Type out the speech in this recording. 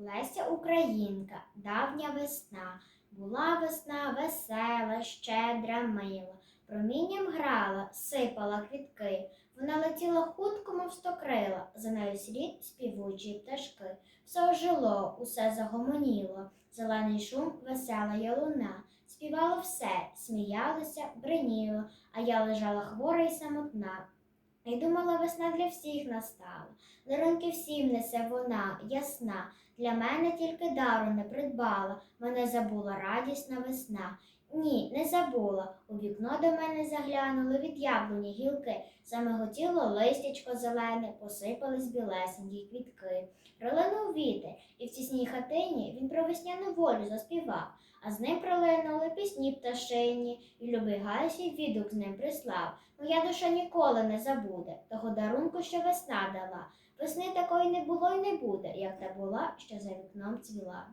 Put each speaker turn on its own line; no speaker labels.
Леся Українка, давня весна, була весна весела, щедра, мила. Промінням грала, сипала квітки. Вона летіла хутко, мов стокрила, за нею слід співучі пташки. Все ожило, усе загомоніло, зелений шум, весела ялуна. Співало все, сміялося, бриніло, а я лежала хвора й самотна. І думала, весна для всіх настала. Дарунки всім несе вона, ясна. Для мене тільки дару не придбала, мене забула радісна весна. Ні, не забула. У вікно до мене заглянули від яблуні гілки, замиготіло листячко зелене, посипались білесенькі квітки. Пролинув вітер, і в тісній хатині він про весняну волю заспівав, а з ним пролинули пісні пташині, і любий Гайсій відгук з ним прислав. Моя душа ніколи не забуде того дарунку, що весна дала. Весни такої не було й не буде, як та була, що за вікном цвіла.